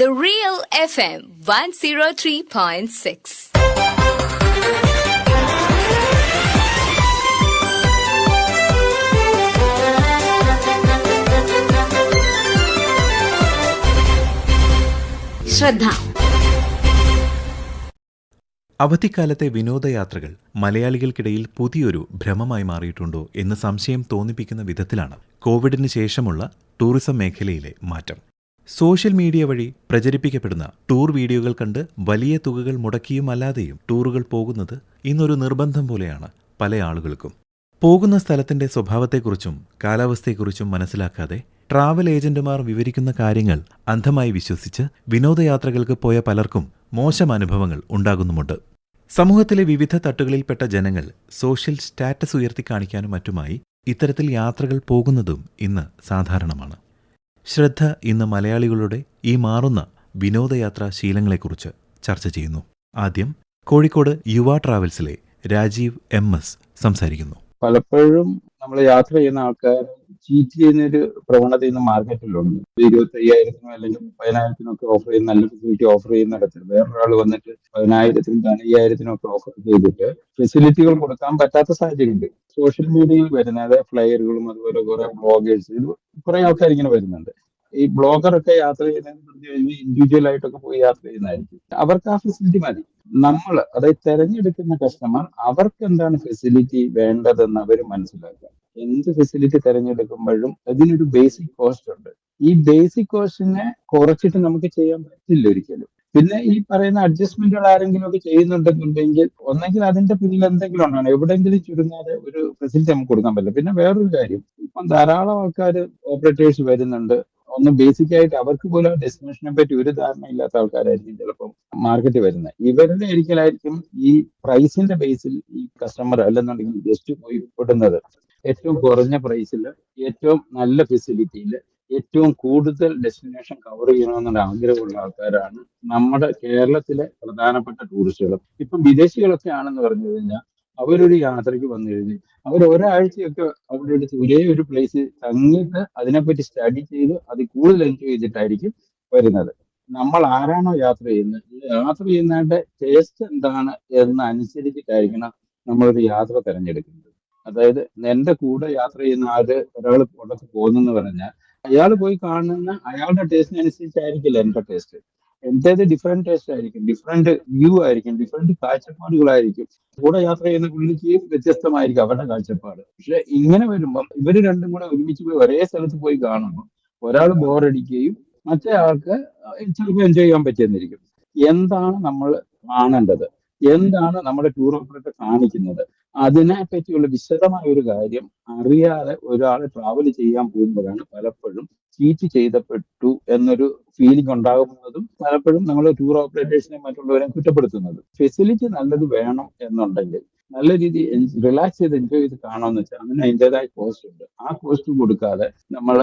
The Real FM 103.6. ശ്രദ്ധ അവധിക്കാലത്തെ വിനോദയാത്രകൾ മലയാളികൾക്കിടയിൽ പുതിയൊരു ഭ്രമമായി മാറിയിട്ടുണ്ടോ എന്ന് സംശയം തോന്നിപ്പിക്കുന്ന വിധത്തിലാണ് കോവിഡിന് ശേഷമുള്ള ടൂറിസം മേഖലയിലെ മാറ്റം സോഷ്യൽ മീഡിയ വഴി പ്രചരിപ്പിക്കപ്പെടുന്ന ടൂർ വീഡിയോകൾ കണ്ട് വലിയ തുകകൾ മുടക്കിയും അല്ലാതെയും ടൂറുകൾ പോകുന്നത് ഇന്നൊരു നിർബന്ധം പോലെയാണ് പല ആളുകൾക്കും. പോകുന്ന സ്ഥലത്തിന്റെ സ്വഭാവത്തെക്കുറിച്ചും കാലാവസ്ഥയെക്കുറിച്ചും മനസ്സിലാക്കാതെ ട്രാവൽ ഏജന്റുമാർ വിവരിക്കുന്ന കാര്യങ്ങൾ അന്ധമായി വിശ്വസിച്ച് വിനോദയാത്രകൾക്ക് പോയ പലർക്കും മോശം അനുഭവങ്ങൾ ഉണ്ടാകുന്നുമുണ്ട്. സമൂഹത്തിലെ വിവിധ തട്ടുകളിൽപ്പെട്ട ജനങ്ങൾ സോഷ്യൽ സ്റ്റാറ്റസ് ഉയർത്തി കാണിക്കാനും മറ്റുമായി ഇത്തരത്തിൽ യാത്രകൾ പോകുന്നതും ഇന്ന് സാധാരണമാണ്. ശ്രദ്ധ ഇന്ന് മലയാളികളുടെ ഈ മാറുന്ന വിനോദയാത്രാ ശീലങ്ങളെക്കുറിച്ച് ചർച്ച ചെയ്യുന്നു. ആദ്യം കോഴിക്കോട് യുവ ട്രാവൽസിലെ രാജീവ് എം എസ് സംസാരിക്കുന്നു. പലപ്പോഴും നമ്മൾ യാത്ര ചെയ്യുന്ന ആൾക്കാർ ചീറ്റ് ചെയ്യുന്ന ഒരു പ്രവണത ഇന്ന് മാർക്കറ്റിലുണ്ട്. ഇരുപത്തി അയ്യായിരത്തിനോ അല്ലെങ്കിൽ പതിനായിരത്തിനോ ഒക്കെ ഓഫർ ചെയ്യുന്ന നല്ല ഫെസിലിറ്റി ഓഫർ ചെയ്യുന്നിടത്ത് വേറൊരാൾ വന്നിട്ട് പതിനായിരത്തിനും പതിനയ്യായിരത്തിനും ഒക്കെ ഓഫർ ചെയ്തിട്ട് ഫെസിലിറ്റികൾ കൊടുക്കാൻ പറ്റാത്ത സാഹചര്യമുണ്ട്. സോഷ്യൽ മീഡിയയിൽ വരുന്ന അതായത് ഫ്ലയറുകളും അതുപോലെ കുറെ ബ്ലോഗേഴ്സ് കുറെ ആൾക്കാർ ഇങ്ങനെ വരുന്നുണ്ട്. ഈ ബ്ലോഗറൊക്കെ യാത്ര ചെയ്യുന്നതെന്ന് പറഞ്ഞു കഴിഞ്ഞാൽ ഇൻഡിവിജ്വൽ ആയിട്ടൊക്കെ പോയി യാത്ര ചെയ്യുന്നതായിരിക്കും. അവർക്ക് ആ ഫെസിലിറ്റി മതി. നമ്മൾ അതായത് തെരഞ്ഞെടുക്കുന്ന കസ്റ്റമർ അവർക്ക് എന്താണ് ഫെസിലിറ്റി വേണ്ടതെന്ന് അവർ മനസ്സിലാക്കുക. എന്ത് ഫെസിലിറ്റി തിരഞ്ഞെടുക്കുമ്പോഴും അതിനൊരു ബേസിക് കോസ്റ്റ് ഉണ്ട്. ഈ ബേസിക് കോസ്റ്റിനെ കുറച്ചിട്ട് നമുക്ക് ചെയ്യാൻ പറ്റില്ല ഒരിക്കലും. പിന്നെ ഈ പറയുന്ന അഡ്ജസ്റ്റ്മെന്റുകൾ ആരെങ്കിലും ഒക്കെ ചെയ്യുന്നുണ്ടെന്നുണ്ടെങ്കിൽ ഒന്നെങ്കിൽ അതിന്റെ പിന്നിൽ എന്തെങ്കിലും ഉണ്ടാണ് എവിടെയെങ്കിലും ചുരുങ്ങാതെ ഒരു ഫെസിലിറ്റി നമുക്ക് കൊടുക്കാൻ പറ്റില്ല. പിന്നെ വേറൊരു കാര്യം ഇപ്പം ധാരാളം ആൾക്കാർ ഓപ്പറേറ്റേഴ്സ് വരുന്നുണ്ട്. ഒന്ന് ബേസിക് ആയിട്ട് അവർക്ക് പോലും ഡെസ്റ്റിനേഷനെ പറ്റി ഒരു ധാരണ ഇല്ലാത്ത ആൾക്കാരായിരിക്കും ചിലപ്പോൾ മാർക്കറ്റിൽ വരുന്നത്. ഇവരുടെ ഒരിക്കലായിരിക്കും ഈ പ്രൈസിന്റെ ബേസിൽ ഈ കസ്റ്റമർ അല്ലെന്നുണ്ടെങ്കിൽ ജസ്റ്റ് പോയി പെടുന്നത് ഏറ്റവും കുറഞ്ഞ പ്രൈസിൽ ഏറ്റവും നല്ല ഫെസിലിറ്റിയിൽ ഏറ്റവും കൂടുതൽ ഡെസ്റ്റിനേഷൻ കവർ ചെയ്യണമെന്നുള്ള ആഗ്രഹമുള്ള ആൾക്കാരാണ് നമ്മുടെ കേരളത്തിലെ പ്രധാനപ്പെട്ട ടൂറിസ്റ്റുകൾ ഇപ്പം വിദേശികളൊക്കെ ആണെന്ന് പറഞ്ഞു കഴിഞ്ഞാൽ അവരൊരു യാത്രയ്ക്ക് വന്നു കഴിഞ്ഞു അവർ ഒരാഴ്ചയൊക്കെ അവിടെ എടുത്ത് ഒരേ ഒരു പ്ലേസ് തങ്ങിയിട്ട് അതിനെപ്പറ്റി സ്റ്റഡി ചെയ്ത് അത് കൂടുതൽ എൻജോയ് ചെയ്തിട്ടായിരിക്കും വരുന്നത്. നമ്മൾ ആരാണോ യാത്ര ചെയ്യുന്നത്? യാത്ര ചെയ്യുന്നതിന്റെ ടേസ്റ്റ് എന്താണ് എന്ന് അനുസരിച്ചിട്ടായിരിക്കണം നമ്മളൊരു യാത്ര തിരഞ്ഞെടുക്കുന്നത്. അതായത് എന്റെ കൂടെ യാത്ര ചെയ്യുന്ന ആര് ഒരാൾ പുറത്ത് പോകുന്നെന്ന് പറഞ്ഞാൽ അയാൾ പോയി കാണുന്ന അയാളുടെ ടേസ്റ്റിനനുസരിച്ചായിരിക്കില്ല എന്റെ ടേസ്റ്റ് എന്റേത് ഡിഫറെന്റ് ടേസ്റ്റ് ആയിരിക്കും. ഡിഫറെന്റ് വ്യൂ ആയിരിക്കും. ഡിഫറെന്റ് കാഴ്ചപ്പാടുകളായിരിക്കും. കൂടെ യാത്ര ചെയ്യുന്ന പുള്ളിക്ക് വ്യത്യസ്തമായിരിക്കും അവരുടെ കാഴ്ചപ്പാട്. പക്ഷെ ഇങ്ങനെ വരുമ്പം ഇവർ രണ്ടും കൂടെ ഒരുമിച്ച് പോയി ഒരേ സ്ഥലത്ത് പോയി കാണുമ്പോൾ ഒരാൾ ബോറടിക്കുകയും മറ്റേ ആൾക്ക് ചിലപ്പോൾ എൻജോയ് ചെയ്യാൻ പറ്റിയെന്നിരിക്കും. എന്താണ് നമ്മൾ കാണേണ്ടത്? എന്താണ് നമ്മുടെ ടൂർ ഓപ്പറേറ്റർ കാണിക്കുന്നത്? അതിനെ പറ്റിയുള്ള വിശദമായ ഒരു കാര്യം അറിയാതെ ഒരാൾ ട്രാവൽ ചെയ്യാൻ പോകുമ്പോഴാണ് പലപ്പോഴും ചീറ്റ് ചെയ്തപ്പെട്ടു എന്നൊരു ഫീലിംഗ് ഉണ്ടാകുന്നതും പലപ്പോഴും നമ്മൾ ടൂർ ഓപ്പറേറ്റേഴ്സിനെ മറ്റുള്ളവരെ കുറ്റപ്പെടുത്തുന്നത്. ഫെസിലിറ്റി നല്ലത് വേണം എന്നുണ്ടെങ്കിൽ നല്ല രീതി റിലാക്സ് ചെയ്ത് എൻജോയ് ചെയ്ത് കാണാമെന്ന് വെച്ചാൽ അതിന് അതിന്റെതായ കോസ്റ്റ് ഉണ്ട്. ആ കോസ്റ്റ് കൊടുക്കാതെ നമ്മൾ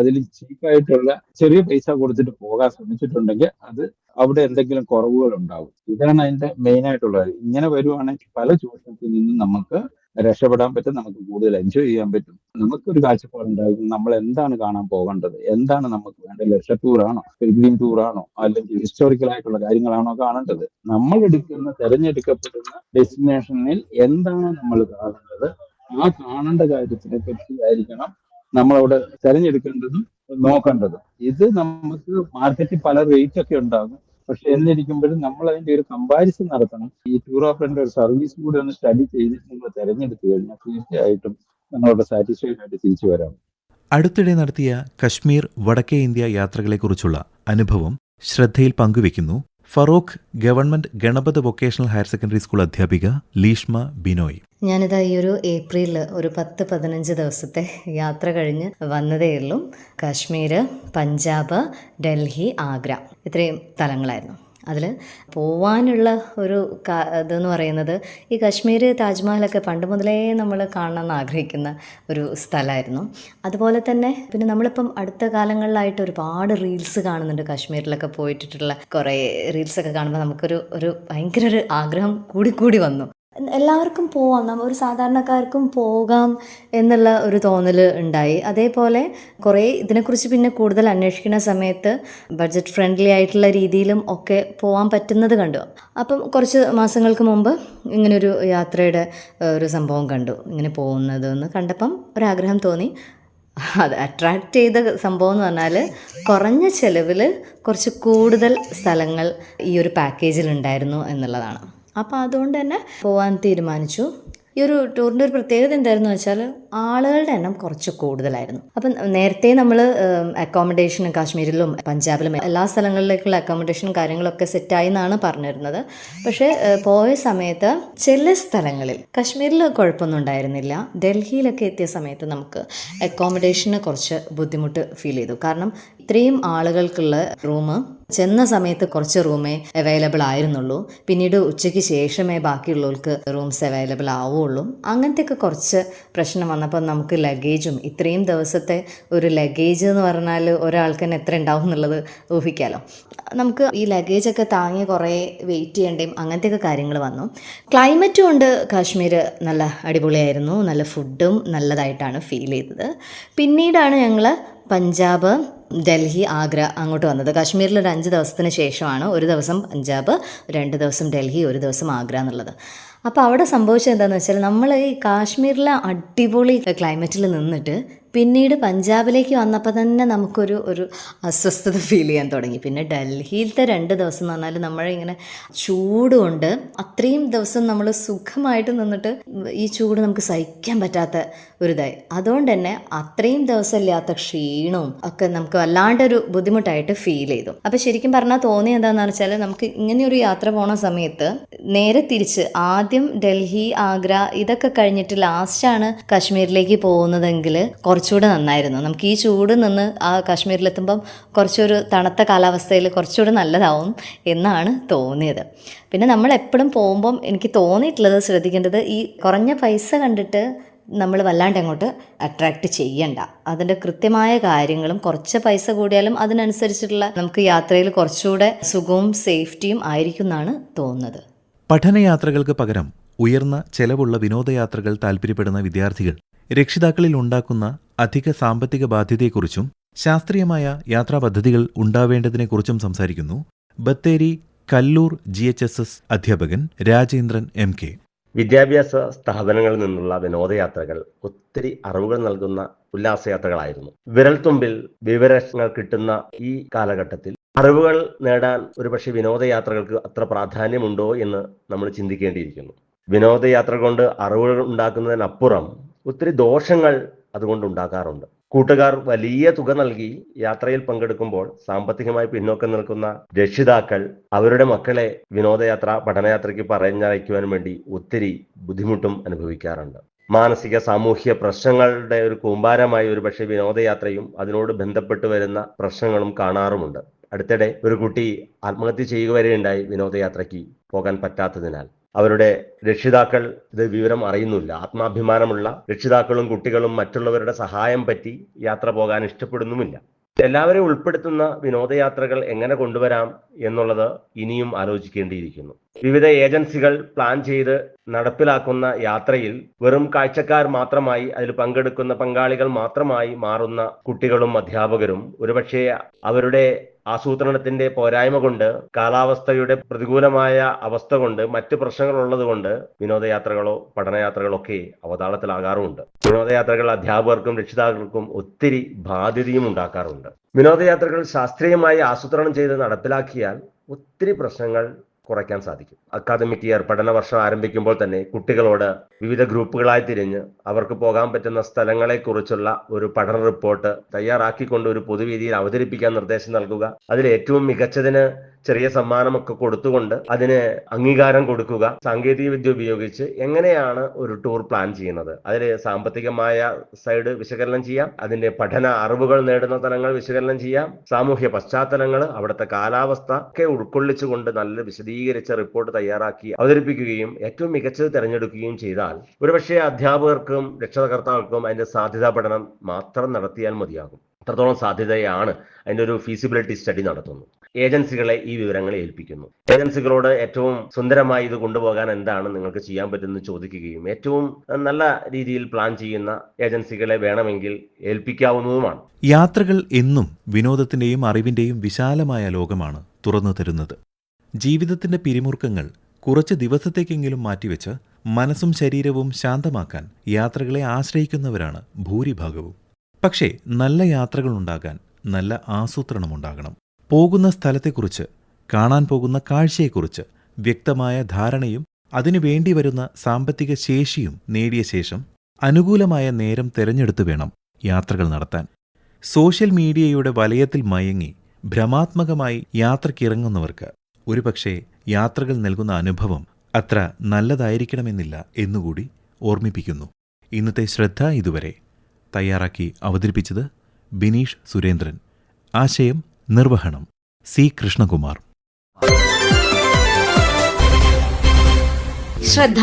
അതിൽ ചീപ്പായിട്ടുള്ള ചെറിയ പൈസ കൊടുത്തിട്ട് പോകാൻ ശ്രമിച്ചിട്ടുണ്ടെങ്കിൽ അത് അവിടെ എന്തെങ്കിലും കുറവുകൾ ഉണ്ടാവും. ഇതാണ് അതിന്റെ മെയിൻ ആയിട്ടുള്ളത് ഇങ്ങനെ വരുവാണെങ്കിൽ പല ചൂഷണത്തിൽ നിന്നും നമുക്ക് രക്ഷപ്പെടാൻ പറ്റും നമുക്ക് കൂടുതൽ എൻജോയ് ചെയ്യാൻ പറ്റും. നമുക്കൊരു കാഴ്ചപ്പാടുണ്ടായിരിക്കും നമ്മൾ എന്താണ് കാണാൻ പോകേണ്ടത് എന്താണ് നമുക്ക് വേണ്ടത്. ലക്ഷ ടൂറാണോ ടൂർ ടൂറാണോ അല്ലെങ്കിൽ ഹിസ്റ്റോറിക്കൽ ആയിട്ടുള്ള കാര്യങ്ങളാണോ കാണേണ്ടത്. നമ്മൾ എടുക്കുന്ന തെരഞ്ഞെടുക്കപ്പെടുന്ന ഡെസ്റ്റിനേഷനിൽ എന്താണ് നമ്മൾ കാണേണ്ടത് ആ കാണേണ്ട കാര്യത്തിനെ പറ്റി ആയിരിക്കണം നമ്മളവിടെ തെരഞ്ഞെടുക്കേണ്ടതും നോക്കേണ്ടതും. ഇത് നമുക്ക് മാർക്കറ്റിൽ പല റേറ്റ് ഒക്കെ ഉണ്ടാകും. പക്ഷെ എന്നിരിക്കുമ്പോഴും നമ്മൾ അതിന്റെ ഒരു കമ്പാരിസൺ നടത്തണം. ഈ ടൂർ ഓപ്പറേറ്റർ ഒരു സർവീസ് കൂടി ഒന്ന് സ്റ്റഡി ചെയ്തിട്ട് നിങ്ങൾ തെരഞ്ഞെടുത്തു കഴിഞ്ഞാൽ തീർച്ചയായിട്ടും നിങ്ങളോട് സാറ്റിസ്ഫൈഡ് ആയിട്ട് തിരിച്ചു വരാം. അടുത്തിടെ നടത്തിയ കശ്മീർ വടക്കേ ഇന്ത്യ യാത്രകളെക്കുറിച്ചുള്ള അനുഭവം ശ്രദ്ധയിൽ പങ്കുവെക്കുന്നു. Feroke government Ganapat vocational higher secondary school അധ്യാപിക ലീഷ്മ ബിനോയ്. ഞാനിതാ ഈ ഒരു ഏപ്രിലിൽ ഒരു പത്ത് പതിനഞ്ച് ദിവസത്തെ യാത്ര കഴിഞ്ഞ് വന്നതേയുള്ളൂ കാശ്മീർ പഞ്ചാബ് ഡൽഹി ആഗ്ര. ഇത്രയും സ്ഥലങ്ങളായിരുന്നു. അതിൽ പോവാനുള്ള ഒരു ഇതെന്ന് പറയുന്നത് ഈ കാശ്മീർ താജ്മഹലൊക്കെ പണ്ട് മുതലേ നമ്മൾ കാണണമെന്ന് ആഗ്രഹിക്കുന്ന ഒരു സ്ഥലമായിരുന്നു. അതുപോലെ തന്നെ പിന്നെ നമ്മളിപ്പം അടുത്ത കാലങ്ങളിലായിട്ട് ഒരുപാട് റീൽസ് കാണുന്നുണ്ട്. കാശ്മീരിലൊക്കെ പോയിട്ടുള്ള കുറേ റീൽസൊക്കെ കാണുമ്പോൾ നമുക്കൊരു ഒരു ഭയങ്കര ഒരു ആഗ്രഹം കൂടിക്കൂടി കൂടി വന്നു. എല്ലാവർക്കും പോവാം. നമ്മൾ ഒരു സാധാരണക്കാർക്കും പോകാം എന്നുള്ള ഒരു തോന്നൽ ഉണ്ടായി. അതേപോലെ കുറേ ഇതിനെക്കുറിച്ച് പിന്നെ കൂടുതൽ അന്വേഷിക്കുന്ന സമയത്ത് ബഡ്ജറ്റ് ഫ്രണ്ട്ലി ആയിട്ടുള്ള രീതിയിലും ഒക്കെ പോകാൻ പറ്റുന്നത് കണ്ടു. അപ്പം കുറച്ച് മാസങ്ങൾക്ക് മുമ്പ് ഇങ്ങനൊരു യാത്രയുടെ ഒരു സംഭവം കണ്ടു. ഇങ്ങനെ പോകുന്നത് എന്ന് കണ്ടപ്പം ഒരാഗ്രഹം തോന്നി. അത് അട്രാക്റ്റ് ചെയ്ത സംഭവം എന്ന് പറഞ്ഞാൽ കുറഞ്ഞ ചിലവിൽ കുറച്ച് കൂടുതൽ സ്ഥലങ്ങൾ ഈ ഒരു പാക്കേജിൽ ഉണ്ടായിരുന്നു എന്നുള്ളതാണ്. അപ്പോൾ അതുകൊണ്ട് തന്നെ പോകാൻ തീരുമാനിച്ചു. ഈ ഒരു ടൂറിന്റെ ഒരു പ്രത്യേകത എന്തായിരുന്നു വെച്ചാൽ ആളുകളുടെ എണ്ണം കുറച്ച് കൂടുതലായിരുന്നു. അപ്പം നേരത്തെ നമ്മൾ അക്കോമഡേഷൻ കാശ്മീരിലും പഞ്ചാബിലും എല്ലാ സ്ഥലങ്ങളിലേക്കുള്ള അക്കോമഡേഷൻ കാര്യങ്ങളൊക്കെ സെറ്റായി എന്നാണ് പറഞ്ഞിരുന്നത്. പക്ഷേ പോയ സമയത്ത് ചില സ്ഥലങ്ങളിൽ കാശ്മീരിൽ കുഴപ്പമൊന്നും ഉണ്ടായിരുന്നില്ല. ഡൽഹിയിലൊക്കെ എത്തിയ സമയത്ത് നമുക്ക് അക്കോമഡേഷന് കുറച്ച് ബുദ്ധിമുട്ട് ഫീൽ ചെയ്തു. കാരണം ഇത്രയും ആളുകൾക്കുള്ള റൂം ചെന്ന സമയത്ത് കുറച്ച് റൂമേ അവൈലബിൾ ആയിരുന്നുള്ളൂ. പിന്നീട് ഉച്ചയ്ക്ക് ശേഷമേ ബാക്കിയുള്ളവർക്ക് റൂംസ് അവൈലബിൾ ആവുള്ളൂ അങ്ങനത്തെയൊക്കെ കുറച്ച് പ്രശ്നം വന്നപ്പോൾ നമുക്ക് ലഗേജും ഇത്രയും ദിവസത്തെ ഒരു ലഗേജ് എന്ന് പറഞ്ഞാൽ ഒരാൾക്ക് തന്നെ എത്ര ഉണ്ടാവും എന്നുള്ളത് ഊഹിക്കാലോ. നമുക്ക് ഈ ലഗേജൊക്കെ താങ്ങി കുറേ വെയിറ്റ് ചെയ്യേണ്ടയും അങ്ങനത്തെയൊക്കെ കാര്യങ്ങൾ വന്നു. ക്ലൈമറ്റും കൊണ്ട് കാശ്മീർ നല്ല അടിപൊളിയായിരുന്നു. നല്ല ഫുഡും നല്ലതായിട്ടാണ് ഫീൽ ചെയ്തത്. പിന്നീടാണ് ഞങ്ങൾ പഞ്ചാബ് ഡൽഹി ആഗ്ര അങ്ങോട്ട് വന്നത്. കാശ്മീരിൽ ഒരു അഞ്ച് ദിവസത്തിന് ശേഷമാണ് ഒരു ദിവസം പഞ്ചാബ് രണ്ട് ദിവസം ഡൽഹി ഒരു ദിവസം ആഗ്ര എന്നുള്ളത്. അപ്പോൾ അവിടെ സംഭവിച്ചത് എന്താണെന്ന് വെച്ചാൽ നമ്മൾ ഈ കാശ്മീരിലെ അടിപൊളി ക്ലൈമറ്റിൽ നിന്നിട്ട് പിന്നീട് പഞ്ചാബിലേക്ക് വന്നപ്പോൾ തന്നെ നമുക്കൊരു ഒരു അസ്വസ്ഥത ഫീൽ ചെയ്യാൻ തുടങ്ങി. പിന്നെ ഡൽഹിയിലത്തെ രണ്ട് ദിവസം എന്ന് പറഞ്ഞാൽ നമ്മളിങ്ങനെ ചൂടുകൊണ്ട് അത്രയും ദിവസം നമ്മൾ സുഖമായിട്ട് നിന്നിട്ട് ഈ ചൂട് നമുക്ക് സഹിക്കാൻ പറ്റാത്ത ഒരു ഇതായി. അതുകൊണ്ട് തന്നെ അത്രയും ദിവസം ഇല്ലാത്ത ക്ഷീണവും ഒക്കെ നമുക്ക് വല്ലാണ്ടൊരു ബുദ്ധിമുട്ടായിട്ട് ഫീൽ ചെയ്തു. അപ്പോൾ ശരിക്കും പറഞ്ഞാൽ തോന്നി എന്താണെന്ന് വെച്ചാൽ നമുക്ക് ഇങ്ങനെ ഒരു യാത്ര പോണ സമയത്ത് നേരെ തിരിച്ച് ആദ്യം ഡൽഹി ആഗ്ര ഇതൊക്കെ കഴിഞ്ഞിട്ട് ലാസ്റ്റാണ് കാശ്മീരിലേക്ക് പോകുന്നതെങ്കിൽ കുറച്ചുകൂടെ നന്നായിരുന്നു. നമുക്ക് ഈ ചൂട് നിന്ന് ആ കാശ്മീരിലെത്തുമ്പം കുറച്ചൊരു തണുത്ത കാലാവസ്ഥയിൽ കുറച്ചുകൂടെ നല്ലതാവും എന്നാണ് തോന്നിയത്. പിന്നെ നമ്മൾ എപ്പോഴും പോകുമ്പം എനിക്ക് തോന്നിയിട്ടുള്ളത് ശ്രദ്ധിക്കേണ്ടത് ഈ കുറഞ്ഞ പൈസ കണ്ടിട്ട് നമ്മൾ വല്ലാണ്ട് അങ്ങോട്ട് അട്രാക്റ്റ് ചെയ്യണ്ട. അതിന്റെ കൃത്യമായ കാര്യങ്ങളും കുറച്ച് പൈസ കൂടിയാലും അതിനനുസരിച്ചിട്ടുള്ള നമുക്ക് യാത്രയിൽ കുറച്ചുകൂടെ സുഖവും സേഫ്റ്റിയും ആയിരിക്കും എന്നാണ് തോന്നുന്നത്. പഠനയാത്രകൾക്ക് പകരം ഉയർന്ന ചെലവുള്ള വിനോദയാത്രകൾ താൽപ്പര്യപ്പെടുന്ന വിദ്യാർത്ഥികൾ രക്ഷിതാക്കളിൽ ഉണ്ടാക്കുന്ന അധിക സാമ്പത്തിക ബാധ്യതയെക്കുറിച്ചും ശാസ്ത്രീയമായ യാത്രാ പദ്ധതികൾ ഉണ്ടാവേണ്ടതിനെക്കുറിച്ചും സംസാരിക്കുന്നു Bathery Kallur G H S S അധ്യാപകൻ രാജേന്ദ്രൻ എം കെ. വിദ്യാഭ്യാസ സ്ഥാപനങ്ങളിൽ നിന്നുള്ള വിനോദയാത്രകൾ ഒത്തിരി അറിവുകൾ നൽകുന്ന ഉല്ലാസയാത്രകളായിരുന്നു. വിരൽത്തുമ്പിൽ വിവരങ്ങൾ കിട്ടുന്ന ഈ കാലഘട്ടത്തിൽ അറിവുകൾ നേടാൻ ഒരുപക്ഷെ വിനോദയാത്രകൾക്ക് അത്ര പ്രാധാന്യമുണ്ടോ എന്ന് നമ്മൾ ചിന്തിക്കേണ്ടിയിരിക്കുന്നു. വിനോദയാത്ര കൊണ്ട് അറിവുകൾ ഉണ്ടാക്കുന്നതിനപ്പുറം ഒത്തിരി ദോഷങ്ങൾ അതുകൊണ്ട് ഉണ്ടാക്കാറുണ്ട് കൂട്ടുകാർ വലിയ തുക നൽകി യാത്രയിൽ പങ്കെടുക്കുമ്പോൾ സാമ്പത്തികമായി പിന്നോക്കം നിൽക്കുന്ന രക്ഷിതാക്കൾ അവരുടെ മക്കളെ വിനോദയാത്ര പഠനയാത്രയ്ക്ക് പറഞ്ഞയക്കുവാൻ വേണ്ടി ഒത്തിരി ബുദ്ധിമുട്ടും അനുഭവിക്കാറുണ്ട്. മാനസിക സാമൂഹ്യ പ്രശ്നങ്ങളുടെ ഒരു കൂമ്പാരമായി ഒരു പക്ഷേ വിനോദയാത്രയും അതിനോട് ബന്ധപ്പെട്ട് വരുന്ന പ്രശ്നങ്ങളും കാണാറുമുണ്ട്. അടുത്തിടെ ഒരു കുട്ടി ആത്മഹത്യ ചെയ്യുക വരെയുണ്ടായി വിനോദയാത്രയ്ക്ക് പോകാൻ പറ്റാത്തതിനാൽ. അവരുടെ രക്ഷിതാക്കൾ ഇത് വിവരം അറിയുന്നില്ല. ആത്മാഭിമാനമുള്ള രക്ഷിതാക്കളും കുട്ടികളും മറ്റുള്ളവരുടെ സഹായം പറ്റി യാത്ര പോകാൻ ഇഷ്ടപ്പെടുന്നുമില്ല. എല്ലാവരെയും ഉൾപ്പെടുത്തുന്ന വിനോദയാത്രകൾ എങ്ങനെ കൊണ്ടുവരാം എന്നുള്ളത് ഇനിയും ആലോചിക്കേണ്ടിയിരിക്കുന്നു. വിവിധ ഏജൻസികൾ പ്ലാൻ ചെയ്ത് നടപ്പിലാക്കുന്ന യാത്രയിൽ വെറും കാഴ്ചക്കാർ മാത്രമായി അതിൽ പങ്കെടുക്കുന്ന പങ്കാളികൾ മാത്രമായി മാറുന്ന കുട്ടികളും അധ്യാപകരും ഒരുപക്ഷെ അവരുടെ ആസൂത്രണത്തിന്റെ പോരായ്മ കൊണ്ട് കാലാവസ്ഥയുടെ പ്രതികൂലമായ അവസ്ഥ കൊണ്ട് മറ്റ് പ്രശ്നങ്ങൾ ഉള്ളത് കൊണ്ട് വിനോദയാത്രകളോ പഠനയാത്രകളോ ഒക്കെ അവതാളത്തിലാകാറുമുണ്ട്. വിനോദയാത്രകൾ അധ്യാപകർക്കും രക്ഷിതാക്കൾക്കും ഒത്തിരി ബാധ്യതയും ഉണ്ടാക്കാറുണ്ട്. വിനോദയാത്രകൾ ശാസ്ത്രീയമായി ആസൂത്രണം ചെയ്ത് നടപ്പിലാക്കിയാൽ ഒത്തിരി പ്രശ്നങ്ങൾ കുറയ്ക്കാൻ സാധിക്കും. അക്കാദമിക് ഇയർ പഠന വർഷം ആരംഭിക്കുമ്പോൾ തന്നെ കുട്ടികളോട് വിവിധ ഗ്രൂപ്പുകളായി തിരിഞ്ഞ് അവർക്ക് പോകാൻ പറ്റുന്ന സ്ഥലങ്ങളെക്കുറിച്ചുള്ള ഒരു പഠന റിപ്പോർട്ട് തയ്യാറാക്കിക്കൊണ്ട് ഒരു പൊതുവേദിയിൽ അവതരിപ്പിക്കാൻ നിർദ്ദേശം നൽകുക. അതിൽ ഏറ്റവും മികച്ചതിന് ചെറിയ സമ്മാനമൊക്കെ കൊടുത്തുകൊണ്ട് അതിന് അംഗീകാരം കൊടുക്കുക. സാങ്കേതിക വിദ്യ ഉപയോഗിച്ച് എങ്ങനെയാണ് ഒരു ടൂർ പ്ലാൻ ചെയ്യുന്നത്? അതിൽ സാമ്പത്തികമായ സൈഡ് വിശകലനം ചെയ്യാം. അതിന്റെ പഠന അറിവുകൾ നേടുന്ന തലങ്ങൾ വിശകലനം ചെയ്യാം. സാമൂഹ്യ പശ്ചാത്തലങ്ങൾ അവിടുത്തെ കാലാവസ്ഥ ഒക്കെ ഉൾക്കൊള്ളിച്ചുകൊണ്ട് നല്ല വിശദീകരിച്ച റിപ്പോർട്ട് തയ്യാറാക്കി അവതരിപ്പിക്കുകയും ഏറ്റവും മികച്ചത് തിരഞ്ഞെടുക്കുകയും ചെയ്താൽ ഒരുപക്ഷെ അധ്യാപകർക്കും രക്ഷകർത്താക്കൾക്കും അതിന്റെ സാധ്യതാ പഠനം മാത്രം നടത്തിയാൽ മതിയാകും. അത്രത്തോളം സാധ്യതയാണ് അതിന്റെ ഒരു ഫീസിബിലിറ്റി സ്റ്റഡി നടത്തുന്നു ഏജൻസികളെ ഈ വിവരങ്ങൾ ഏൽപ്പിക്കുന്നു. ഏജൻസികളോട് ഏറ്റവും സുന്ദരമായി ഇത് കൊണ്ടുപോകാൻ എന്താണ് നിങ്ങൾക്ക് ചെയ്യാൻ പറ്റുന്നത് ചോദിക്കുകയും ഏറ്റവും നല്ല രീതിയിൽ പ്ലാൻ ചെയ്യുന്ന ഏജൻസികളെ വേണമെങ്കിൽ ഏൽപ്പിക്കാവുന്നതുമാണ്. യാത്രകൾ എന്നും വിനോദത്തിന്റെയും അറിവിന്റെയും വിശാലമായ ലോകമാണ് തുറന്നു തരുന്നത്. ജീവിതത്തിന്റെ പിരിമുറുക്കങ്ങൾ കുറച്ച് ദിവസത്തേക്കെങ്കിലും മാറ്റിവെച്ച് മനസ്സും ശരീരവും ശാന്തമാക്കാൻ യാത്രകളെ ആശ്രയിക്കുന്നവരാണ് ഭൂരിഭാഗവും. പക്ഷേ നല്ല യാത്രകളുണ്ടാകാൻ നല്ല ആസൂത്രണമുണ്ടാകണം. പോകുന്ന സ്ഥലത്തെക്കുറിച്ച് കാണാൻ പോകുന്ന കാഴ്ചയെക്കുറിച്ച് വ്യക്തമായ ധാരണയും അതിനു വേണ്ടി വരുന്ന സാമ്പത്തിക ശേഷിയും നേടിയ ശേഷം അനുകൂലമായ നേരം തെരഞ്ഞെടുത്തു വേണം യാത്രകൾ നടത്താൻ. സോഷ്യൽ മീഡിയയുടെ വലയത്തിൽ മയങ്ങി ഭ്രമാത്മകമായി യാത്രക്കിറങ്ങുന്നവർക്ക് ഒരുപക്ഷെ യാത്രകൾ നൽകുന്ന അനുഭവം അത്ര നല്ലതായിരിക്കണമെന്നില്ല എന്നുകൂടി ഓർമ്മിപ്പിക്കുന്നു. ഇന്നത്തെ ശ്രദ്ധ ഇതുവരെ. തയ്യാറാക്കി അവതരിപ്പിച്ചത് ബിനീഷ് സുരേന്ദ്രൻ. ആശയം നിർവഹണം സി കൃഷ്ണകുമാർ. ശ്രദ്ധ.